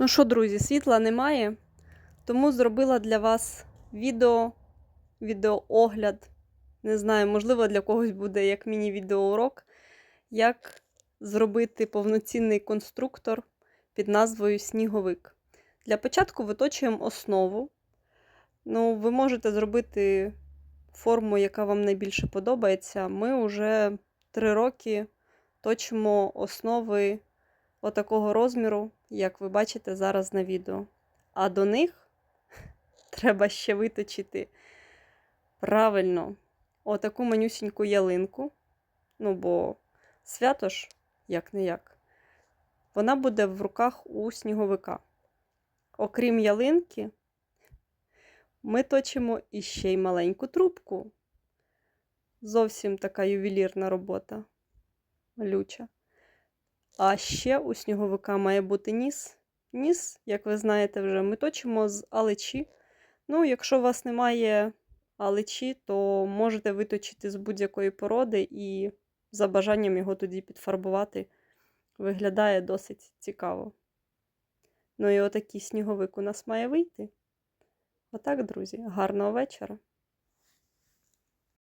Ну що, друзі, світла немає, тому зробила для вас відео, відеоогляд. Не знаю, можливо, для когось буде як міні-відеоурок, як зробити повноцінний конструктор під назвою Сніговик. Для початку виточуємо основу. Ну, ви можете зробити форму, яка вам найбільше подобається. Ми вже три роки точимо основи отакого розміру, як ви бачите зараз на відео. А до них треба ще виточити правильно отаку манюсіньку ялинку. Ну, бо свято ж, як не як, вона буде в руках у сніговика. Окрім ялинки, ми точимо іще й маленьку трубку. Зовсім така ювелірна робота. Люча. А ще у сніговика має бути ніс. Ніс, як ви знаєте, вже ми точимо з алечі. Ну, якщо у вас немає алечі, то можете виточити з будь-якої породи і за бажанням його тоді підфарбувати. Виглядає досить цікаво. Ну і отакий сніговик у нас має вийти. Отак, друзі, гарного вечора!